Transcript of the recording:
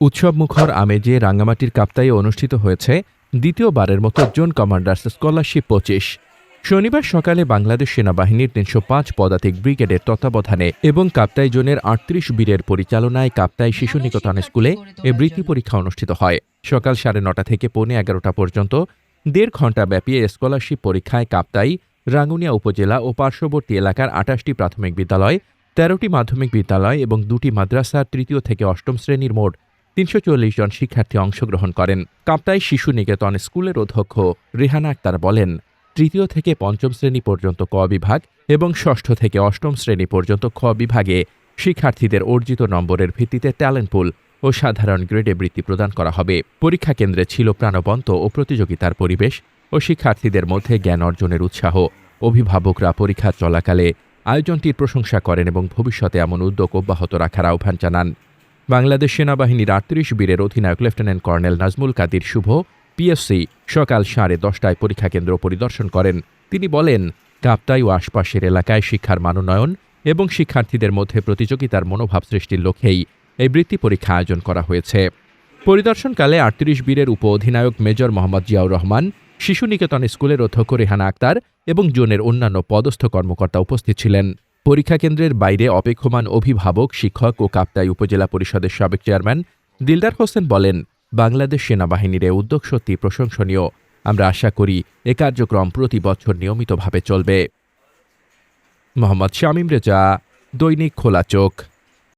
উৎসবমুখর আমেজে রাঙ্গামাটির কাপ্তাইয়ে অনুষ্ঠিত হয়েছে দ্বিতীয়বারের মতো জোন কমান্ডার্স স্কলারশিপ পঁচিশ। শনিবার সকালে বাংলাদেশ সেনাবাহিনীর তিনশো পাঁচ পদাতিক ব্রিগেডের তত্ত্বাবধানে এবং কাপ্তাই জোনের আটত্রিশ বীরের পরিচালনায় কাপ্তাই শিশু নিকেতন স্কুলে এ বৃত্তি পরীক্ষা অনুষ্ঠিত হয়। সকাল সাড়ে নটা থেকে পৌনে এগারোটা পর্যন্ত দেড় ঘণ্টা ব্যাপী স্কলারশিপ পরীক্ষায় কাপ্তাই, রাঙ্গুনিয়া উপজেলা ও পার্শ্ববর্তী এলাকার আটাশটি প্রাথমিক বিদ্যালয়, তেরোটি মাধ্যমিক বিদ্যালয় এবং দুটি মাদ্রাসার তৃতীয় থেকে অষ্টম শ্রেণির মোট তিনশো চল্লিশ জন শিক্ষার্থী অংশগ্রহণ করেন। কাপ্তাই শিশু নিকেতন স্কুলের অধ্যক্ষ রেহানা আক্তার বলেন, তৃতীয় থেকে পঞ্চম শ্রেণি পর্যন্ত ক বিভাগ এবং ষষ্ঠ থেকে অষ্টম শ্রেণি পর্যন্ত খ বিভাগে শিক্ষার্থীদের অর্জিত নম্বরের ভিত্তিতে ট্যালেন্ট পুল ও সাধারণ গ্রেডে বৃত্তি প্রদান করা হবে। পরীক্ষা কেন্দ্রে ছিল প্রাণবন্ত ও প্রতিযোগিতার পরিবেশ ও শিক্ষার্থীদের মধ্যে জ্ঞান অর্জনের উৎসাহ। অভিভাবকরা পরীক্ষা চলাকালে আয়োজনটির প্রশংসা করেন এবং ভবিষ্যতে এমন উদ্যোগ অব্যাহত রাখার আহ্বান জানান। বাংলাদেশ সেনাবাহিনীর আটত্রিশ বীরের অধিনায়ক lieutenant colonel Nazmul Kadir Shuvo PSC সকাল সাড়ে দশটায় পরীক্ষা কেন্দ্র পরিদর্শন করেন। তিনি বলেন কাপ্তাই ও আশপাশের এলাকায় শিক্ষার মানোন্নয়ন এবং শিক্ষার্থীদের মধ্যে প্রতিযোগিতার মনোভাব সৃষ্টির লক্ষ্যেই এই বৃত্তি পরীক্ষা আয়োজন করা হয়েছে। পরিদর্শনকালে আটত্রিশ বীরের উপ অধিনায়ক মেজর মোহাম্মদ জিয়াউর রহমান, শিশু নিকেতন স্কুলের অধ্যক্ষ রেহানা আক্তার এবং জোনের অন্যান্য পদস্থ কর্মকর্তা উপস্থিত ছিলেন। পরীক্ষা কেন্দ্রের বাইরে অপেক্ষমান অভিভাবক, শিক্ষক ও কাপ্তাই উপজেলা পরিষদের সাবেক চেয়ারম্যান দিলদার হোসেন বলেন, বাংলাদেশ সেনাবাহিনীর এ উদ্যোগ সত্যি প্রশংসনীয়। আমরা আশা করি এ কার্যক্রম প্রতি বছর নিয়মিতভাবে চলবে। মোহাম্মদ শামীম রেজা, দৈনিক খোলা চোখ।